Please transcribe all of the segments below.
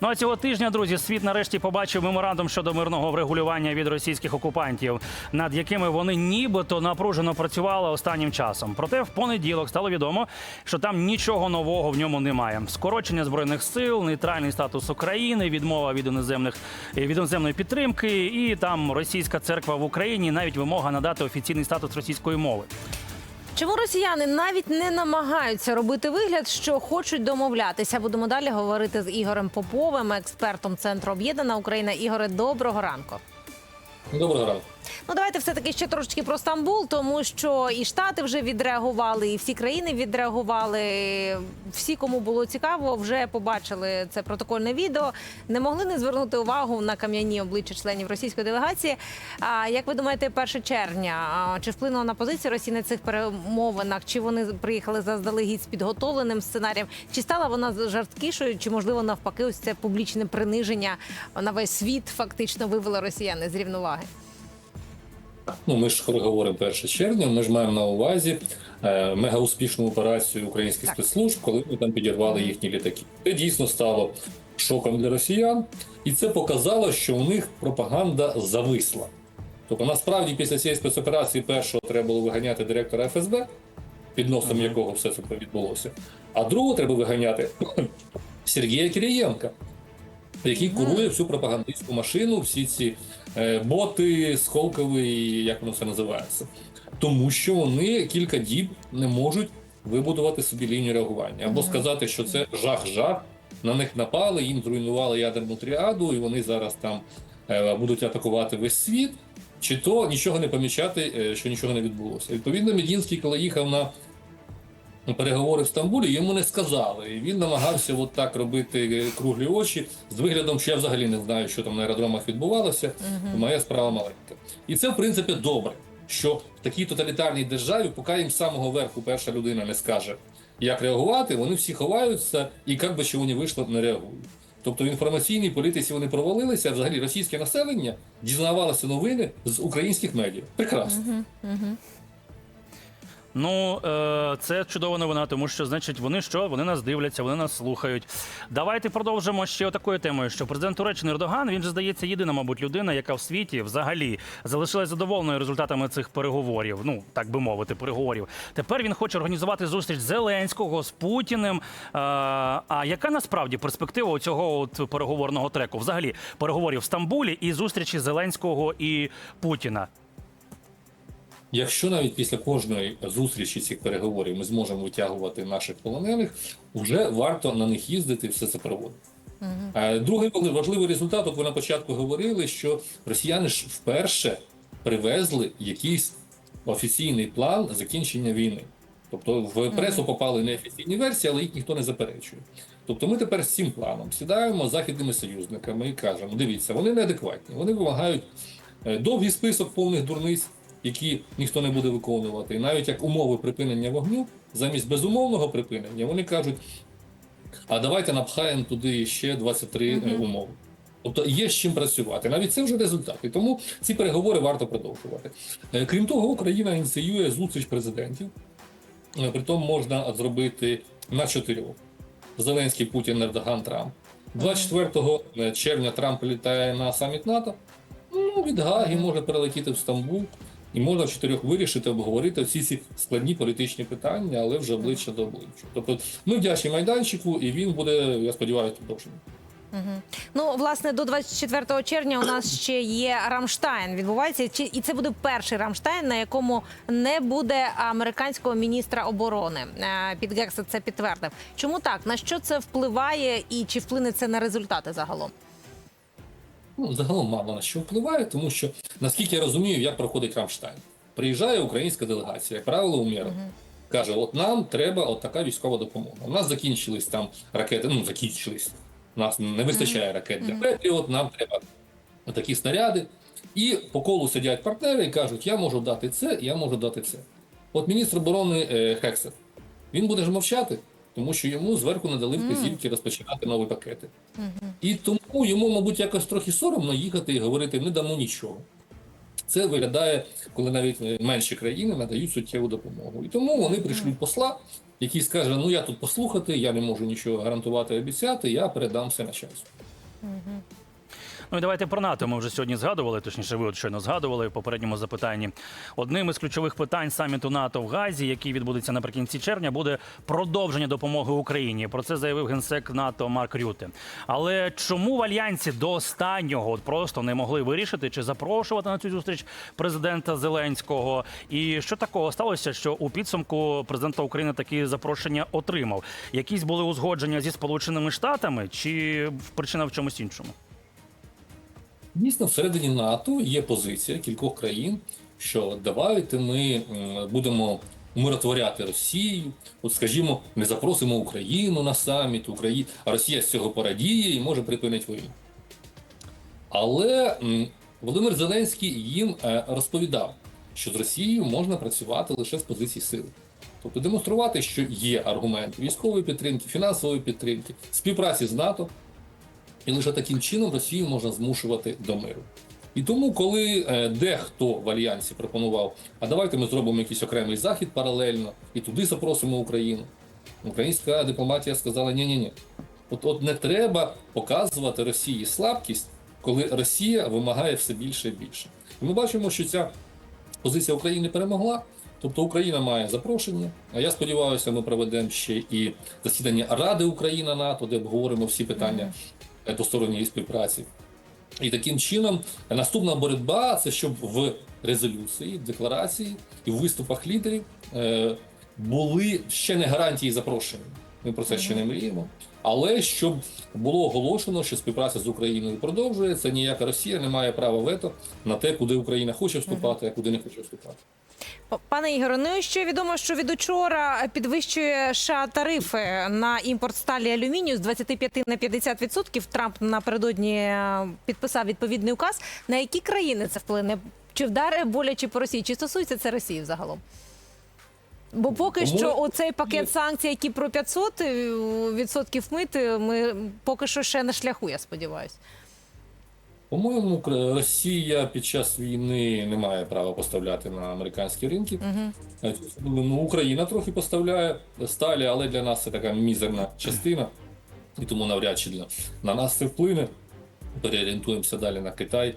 Ну а цього тижня, друзі, світ нарешті побачив меморандум щодо мирного врегулювання від російських окупантів, над якими вони нібито напружено працювали останнім часом. Проте в понеділок стало відомо, що там нічого нового в ньому немає. Скорочення збройних сил, нейтральний статус України, відмова від іноземних від іноземної підтримки, і там російська церква в Україні, навіть вимога надати офіційний статус російської мови. Чому росіяни навіть не намагаються робити вигляд, що хочуть домовлятися? Будемо далі говорити з Ігорем Поповим, експертом центру Об'єднана Україна. Ігоре, доброго ранку. Доброго ранку. Ну давайте все таки ще трошечки про Стамбул, тому що і штати вже відреагували, і всі країни відреагували. Всі, кому було цікаво, вже побачили це протокольне відео. Не могли не звернути увагу на кам'яні обличчя членів російської делегації. А як ви думаєте, 1 червня чи вплинуло на позицію Росії на цих перемовинах? Чи вони приїхали заздалегідь з підготовленим сценарієм? Чи стала вона жорсткішою? Чи можливо навпаки, ось це публічне приниження на весь світ фактично вивело росіяни з рівноваги? Ну, ми ж говоримо 1 червня. Ми ж маємо на увазі е, мега успішну операцію українських Так. спецслужб, коли ми там підірвали їхні літаки. Це дійсно стало шоком для росіян, і це показало, що у них пропаганда зависла. Тобто, насправді, після цієї спецоперації першого треба було виганяти директора ФСБ, під носом якого все це відбулося. А другого треба виганяти Сергія Кирієнка, який курує всю пропагандистську машину, всі ці е, боти, сколкові, як воно все називається. Тому що вони кілька діб не можуть вибудувати собі лінію реагування або сказати, що це жах-жах. На них напали, їм зруйнували ядерну тріаду, і вони зараз там е, будуть атакувати весь світ. Чи то нічого не помічати, е, що нічого не відбулося. Відповідно, Медінський, коли їхав на на переговори в Стамбулі, йому не сказали. І він намагався от так робити круглі очі з виглядом, що я взагалі не знаю, що там на аеродромах відбувалося. Моя справа маленька. І це, в принципі, добре, що в такій тоталітарній державі, поки їм з самого верху перша людина не скаже, як реагувати, вони всі ховаються і як би чого не вийшло, не реагують. Тобто в інформаційній політиці вони провалилися, а взагалі російське населення дізнавалося новини з українських медіа. Прекрасно. Ну, е, це чудова новина, тому що, значить, вони що? Вони нас дивляться, вони нас слухають. Давайте продовжимо ще такою темою, що президент Туреччини Ердоган, він же здається єдина, мабуть, людина, яка в світі взагалі залишилась задоволеною результатами цих переговорів. Ну, так би мовити, переговорів. Тепер він хоче організувати зустріч Зеленського з Путіним. Е, а яка насправді перспектива у цього от переговорного треку? Взагалі переговорів в Стамбулі і зустрічі Зеленського і Путіна? Якщо навіть після кожної зустрічі цих переговорів ми зможемо витягувати наших полонених, вже варто на них їздити все це проводити. Е, Другий важливий результат, от ви на початку говорили, що росіяни ж вперше привезли якийсь офіційний план закінчення війни. Тобто в пресу попали неофіційні версії, але їх ніхто не заперечує. Тобто ми тепер з цим планом сідаємо з західними союзниками і кажемо: дивіться, вони неадекватні, вони вимагають е, довгий список повних дурниць, які ніхто не буде виконувати. І навіть як умови припинення вогню, замість безумовного припинення, вони кажуть: а давайте напхаємо туди ще 23 е, умови. Тобто є з чим працювати. Навіть це вже результат. І тому ці переговори варто продовжувати. Е, Крім того, Україна ініціює зустріч президентів. Е, Притом можна зробити на чотирьох: Зеленський, Путін, Ердоган, Трамп. 24 червня Трамп літає на саміт НАТО. Ну, від Гаги може перелетіти в Стамбул, і можна в чотирьох вирішити, обговорити всі ці складні політичні питання, але вже обличчя до обличчя. Тобто ми вдячні майданчику, і він буде, я сподіваюся, продовжений. Ну, власне, до 24 червня у нас ще є Рамштайн. Відбувається Чи- і це буде перший Рамштайн, на якому не буде американського міністра оборони. Е, Під Гексет це підтвердив. Чому так? На що це впливає, і чи вплине це на результати загалом? Ну, загалом мало на що впливає, тому що наскільки я розумію, як проходить Рамштайн. Приїжджає українська делегація, як правило, уміра. Каже: от нам треба от така військова допомога. У нас закінчились там ракети, ну закінчились. У нас не вистачає ракет для Петріот, нам треба такі снаряди. І по колу сидять партнери і кажуть, я можу дати це, я можу дати це. От міністр оборони е, Хексет, він буде ж мовчати, тому що йому зверху надали вказівки розпочинати нові пакети. І тому йому, мабуть, якось трохи соромно їхати і говорити не дамо нічого. Це виглядає, коли навіть менші країни надають суттєву допомогу. І тому вони прийшлють посла, який скаже: Ну я тут послухати, я не можу нічого гарантувати, обіцяти, я передам все на час. Ну і давайте про НАТО. Ми вже сьогодні згадували, точніше, ви от щойно згадували в попередньому запитанні. Одним із ключових питань саміту НАТО в Газі, який відбудеться наприкінці червня, буде продовження допомоги Україні. Про це заявив генсек НАТО Марк Рюте. Але чому в альянсі до останнього от просто не могли вирішити чи запрошувати на цю зустріч президента Зеленського? І що такого сталося, що у підсумку президента України такі запрошення отримав? Якісь були узгодження зі Сполученими Штатами, чи причина в чомусь іншому? Дійсно, всередині НАТО є позиція кількох країн, що давайте ми будемо умиротворяти Росію. От, скажімо, не запросимо Україну на саміт, Україна, а Росія з цього порадіє і може припинити війну. Але Володимир Зеленський їм е, розповідав, що з Росією можна працювати лише з позиції сили. Тобто демонструвати, що є аргумент військової підтримки, фінансової підтримки, співпраці з НАТО, і лише таким чином Росію можна змушувати до миру. І тому, коли е, дехто в альянсі пропонував, а давайте ми зробимо якийсь окремий захід паралельно і туди запросимо Україну. Українська дипломатія сказала: ні ні ні от, от не треба показувати Росії слабкість, коли Росія вимагає все більше і більше. І ми бачимо, що ця позиція України перемогла. Тобто Україна має запрошення. А я сподіваюся, ми проведемо ще і засідання Ради Україна НАТО, де обговоримо всі питання двосторонньої співпраці. І таким чином наступна боротьба це щоб в резолюції, в декларації і в виступах лідерів е, були ще не гарантії запрошення. Ми про це ще не мріємо. Але щоб було оголошено, що співпраця з Україною продовжується, ніяка Росія не має права вето на те, куди Україна хоче вступати, а куди не хоче вступати. Пане Ігоре, ну і ще відомо, що від учора підвищує США тарифи на імпорт сталі і алюмінію з 25 на 50%. Трамп напередодні е, підписав відповідний указ. На які країни це вплине? Чи вдари боляче по Росії? Чи стосується це Росії взагалом? Бо поки Тому- що оцей пакет санкцій, які про 500 відсотків мити, ми поки що ще на шляху, я сподіваюся. По-моєму, Росія під час війни не має права поставляти на американські ринки. Е, Ну, Україна трохи поставляє сталі, але для нас це така мізерна частина, і тому навряд чи для на нас це вплине. Переорієнтуємося далі на Китай,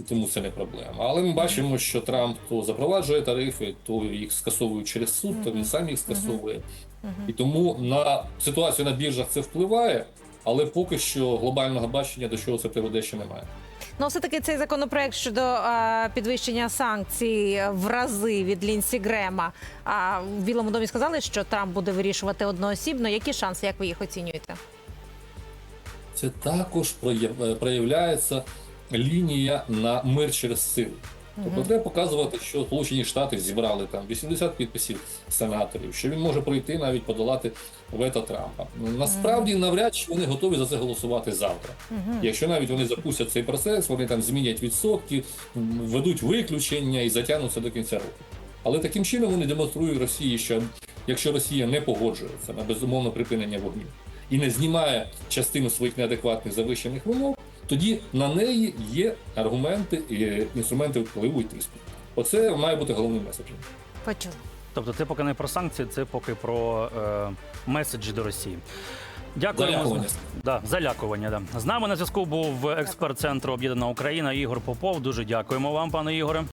і тому це не проблема. Але ми бачимо, що Трамп то запроваджує тарифи, то їх скасовують через суд, то він сам їх скасовує. І тому на ситуацію на біржах це впливає, але поки що глобального бачення до чого це приведе ще немає. Ну, все таки цей законопроект щодо а, підвищення санкцій в рази від Лінсі Грема. А в Білому домі сказали, що Трамп буде вирішувати одноосібно. Які шанси, як ви їх оцінюєте? це також прояв- проявляється лінія на мир через силу. Тобто треба показувати, що Сполучені Штати зібрали там 80 підписів сенаторів, що він може пройти навіть подолати вето Трампа. Насправді навряд чи вони готові за це голосувати завтра. Якщо навіть вони запустять цей процес, вони там змінять відсотки, м, введуть виключення і затягнуться до кінця року. Але таким чином вони демонструють Росії, що якщо Росія не погоджується на безумовне припинення вогню і не знімає частину своїх неадекватних завищених вимог, тоді на неї є аргументи і інструменти впливу і тиску. Оце має бути головним меседжем. Почула. Тобто це поки не про санкції, це поки про е, меседжі до Росії. Дякуємо. Залякування. Да, залякування. Да. З нами на зв'язку був експерт центру Об'єднана Україна Ігор Попов. Дуже дякуємо вам, пане Ігоре.